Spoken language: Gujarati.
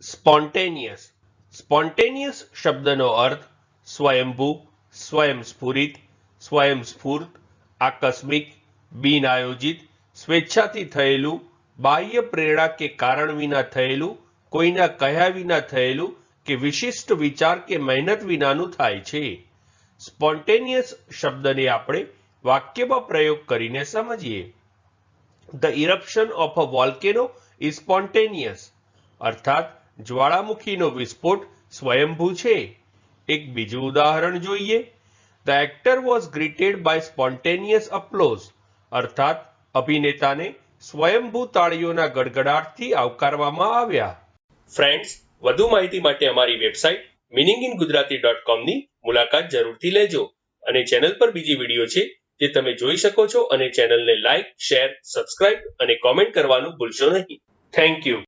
સ્પોન્ટેનિયસ. સ્પોન્ટેનિયસ શબ્દનો અર્થ સ્વયંભૂ, સ્વયંસ્ફુરિત, સ્વયંસ્ફૂર્ત, આકસ્મિક બિન આયોજિત સ્વેચ્છાથી થયેલું, બાહ્ય પ્રેરણા કે કારણ વિના થયેલું, કોઈના કહ્યા વિના થયેલું કે વિશિષ્ટ વિચાર કે મહેનત વિનાનું થાય છે. સ્પોન્ટેનિયસ શબ્દને આપણે વાક્યમાં પ્રયોગ કરીને સમજીએ. The eruption of a volcano is spontaneous અર્થાત જ્વાળામુખીનો વિસ્ફોટ સ્વયંભૂ છે. એક બીજું ઉદાહરણ જોઈએ. The actor was greeted by spontaneous applause અર્થાત અભિનેતાને સ્વયંભૂ તાળીઓના ગડગડાટથી આવકારવામાં આવ્યા. ફ્રેન્ડ્સ વધુ માહિતી માટે અમારી website meaning in Gujarati dot કોમની મુલાકાત જરૂરથી લેજો અને ચેનલ પર બીજી વીડિયો છે જે તમે જોઈ શકો છો અને ચેનલને લાઇક શેર સબસ્ક્રાઇબ અને કોમેન્ટ કરવાનું ભૂલશો નહીં. Thank you